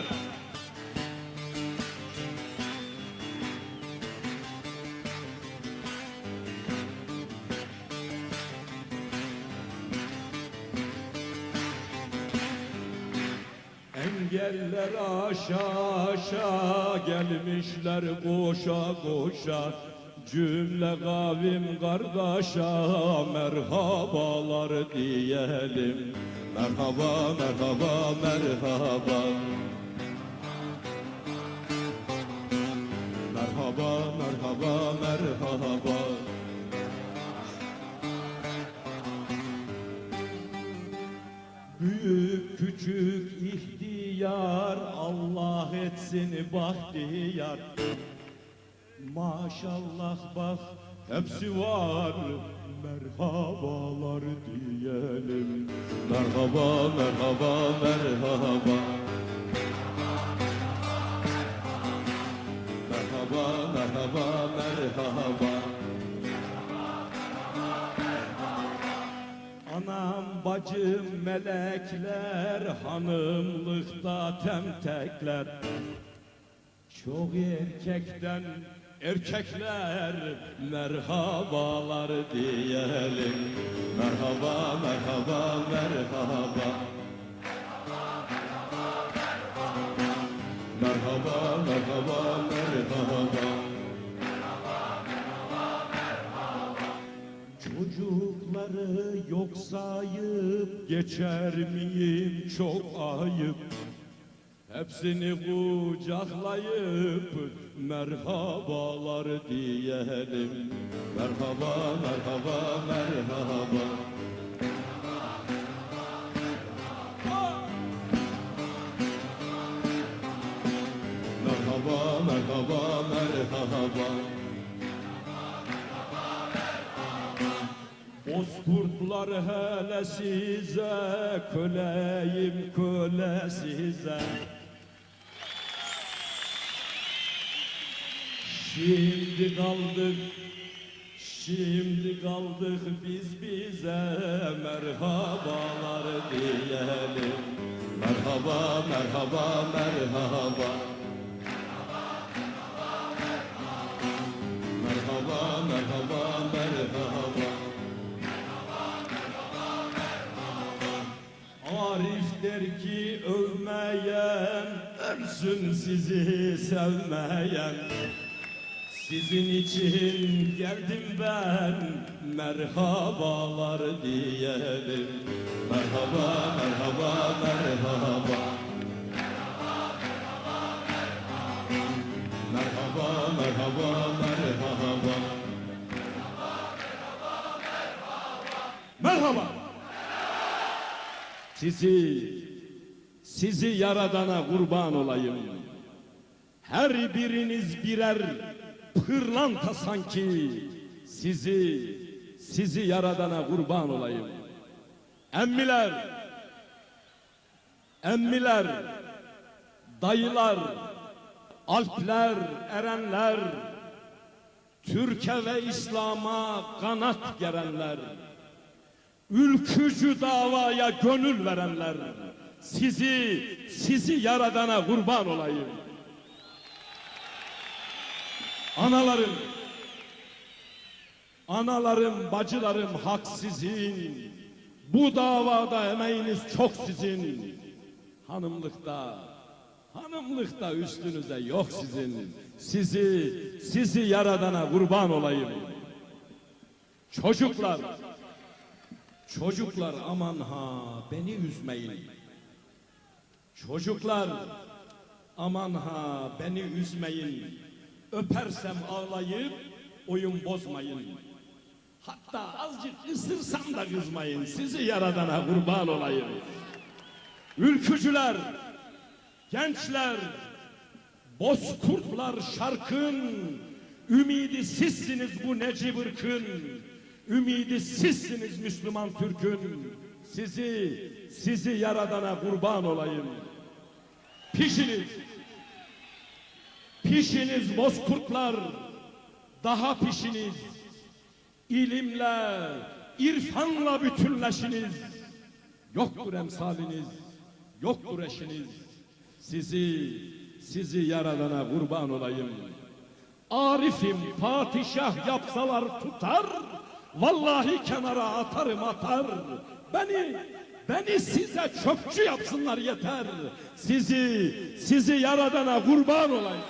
Beraber. Engeller aşağı aşağı gelmişler koşa koşa. Cümle kavim kardeşa merhabalar diyelim. Merhaba merhaba merhaba Merhaba merhaba merhaba. Büyük küçük ihtiyar Allah etsin bahtiyar. Maşallah bak hepsi var Merhabalar diyelim. Merhaba merhaba merhaba Anam bacım melekler hanımlıkta temtekler. Çok erkekten erkekler merhabalar diyelim. Merhaba merhaba merhaba Çocukları yok sayıp geçer miyim? Çok ayıp. Hepsini kucaklayıp merhabalar diyelim. Merhaba merhaba merhaba. Merhaba merhaba merhaba Bozkurtlar hele size, köleyim köle size. Şimdi kaldık, şimdi kaldık biz bize merhabalar diyelim. Merhaba, merhaba, merhaba. Ki övmeyen ölsün sizi sevmeyen. Sizin için geldim ben merhabalar diyelim. Merhaba merhaba merhaba Merhaba merhaba merhaba. Merhaba. Sizi, sizi yaradana kurban olayım. Her biriniz birer pırlanta sanki. Sizi, sizi yaradana kurban olayım. Emmiler, emmiler, dayılar, alpler, erenler, Türkiye ve İslam'a kanat gerenler, ülkücü davaya gönül verenler, sizi, sizi yaradana kurban olayım. Analarım, analarım, bacılarım hak sizin. Bu davada emeğiniz çok sizin. Hanımlıkta, hanımlıkta üstünüze yok sizin. Sizi, sizi yaradana kurban olayım. Çocuklar, Çocuklar aman ha beni üzmeyin. Çocuklar aman ha beni üzmeyin. Öpersem ağlayıp oyun bozmayın. Hatta azıcık ısırsam da kızmayın. Sizi yaradana kurban olayım. Ülkücüler, gençler, bozkurtlar şarkın, ümidi sizsiniz bu Necip ırkın. Ümidi sizsiniz Müslüman Türk'ün. Sizi, sizi yaradana kurban olayım. Pişiniz. Pişiniz bozkurtlar. Daha pişiniz. İlimle, irfanla bütünleşiniz. Yoktur emsaliniz, yoktur eşiniz. Sizi, sizi yaradana kurban olayım. Arifim padişah yapsalar tutar, vallahi kenara atarım atar. Beni, beni size çöpçü yapsınlar yeter. Sizi, sizi yaradana kurban olayım.